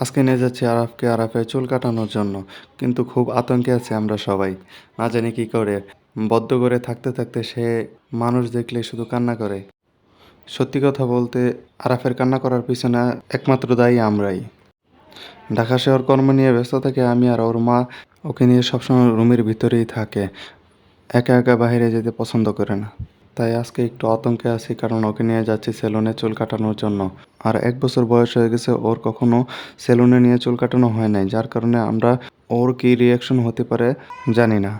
আজকে নিয়ে যাচ্ছি আরাফকে, আরাফের চুল কাটানোর জন্য। কিন্তু খুব আতঙ্কে আছি আমরা সবাই। না জানি কী করে। বদ্ধ করে থাকতে থাকতে সে মানুষ দেখলে শুধু কান্না করে। সত্যি কথা বলতে, আরাফের কান্না করার পিছনে একমাত্র দায়ী আমরাই। ঢাকা শহর কর্ম নিয়ে ব্যস্ত থাকে আমি আর ওর মা। ওকে নিয়ে সবসময় রুমের ভিতরেই থাকে। একা একা বাইরে যেতে পছন্দ করে না। তাই আজকে একটু আতঙ্কে আছি কারণ ওকে নিয়ে যাচ্ছি সেলুনে চুল কাটানোর জন্য। আর এক বছর বয়স হয়ে গেছে, ওর কখনো সেলুনে নিয়ে চুল কাটানো হয় নাই, যার কারণে আমরা ওর কি রিয়াকশন হতে পারে জানি না।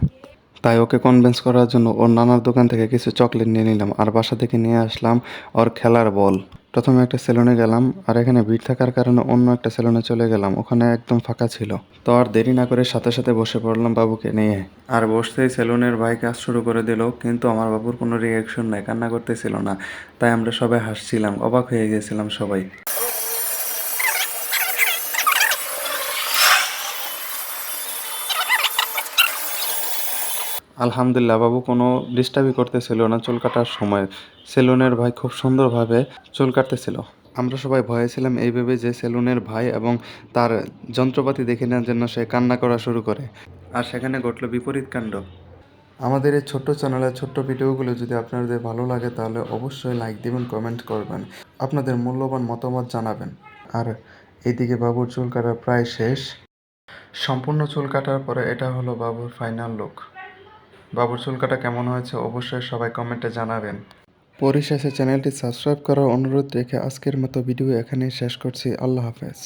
তাই ওকে কনভিন্স করার জন্য ওর নানার দোকান থেকে কিছু চকলেট নিয়ে নিলাম, আর বাসা থেকে নিয়ে আসলাম ওর খেলার বল প্রথমে একটা সেলুনে গেলাম, আর এখানে ভিড় থাকার কারণে অন্য একটা সেলুনে চলে গেলাম। ওখানে একদম ফাঁকা ছিল। তো আর দেরি না করে সাথে সাথে বসে পড়লাম বাবুকে নিয়ে। আর বসতেই সেলুনের ভাই কাজ শুরু করে দিল, কিন্তু আমার বাবুর কোনো রিয়াকশন নাই, কান্না করতেছিল না। তাই আমরা সবাই হাসছিলাম, অবাক হয়ে গেছিলাম সবাই। আলহামদুলিল্লাহ, বাবু কোনো ডিস্টার্বই করতেছিল না, চুল কাটার সময়। সেলুনের ভাই খুব সুন্দরভাবে চুল কাটতেছিল। আমরা সবাই ভয়ে ছিলাম এই ভেবে যে সেলুনের ভাই এবং তার যন্ত্রপাতি দেখে নেওয়ার জন্য সে কান্না করা শুরু করে। আর সেখানে ঘটল বিপরীত কাণ্ড। আমাদের এই ছোট্ট চ্যানেলের ছোট্ট ভিডিওগুলো যদি আপনাদের ভালো লাগে, তাহলে অবশ্যই লাইক দিবেন কমেন্ট করবেন। আপনাদের মূল্যবান মতামত জানাবেন। আর এইদিকে বাবুর চুল কাটা প্রায় শেষ। সম্পূর্ণ চুল কাটার পরে এটা হলো বাবুর ফাইনাল লুক বাবুর চুলকাটা কেমন হয়েছে অবশ্যই সবাই কমেন্টে জানাবেন। পরিশেষে চ্যানেলটি সাবস্ক্রাইব করার অনুরোধ রেখে আজকের মতো ভিডিও এখানেই শেষ করছি। আল্লাহ হাফেজ।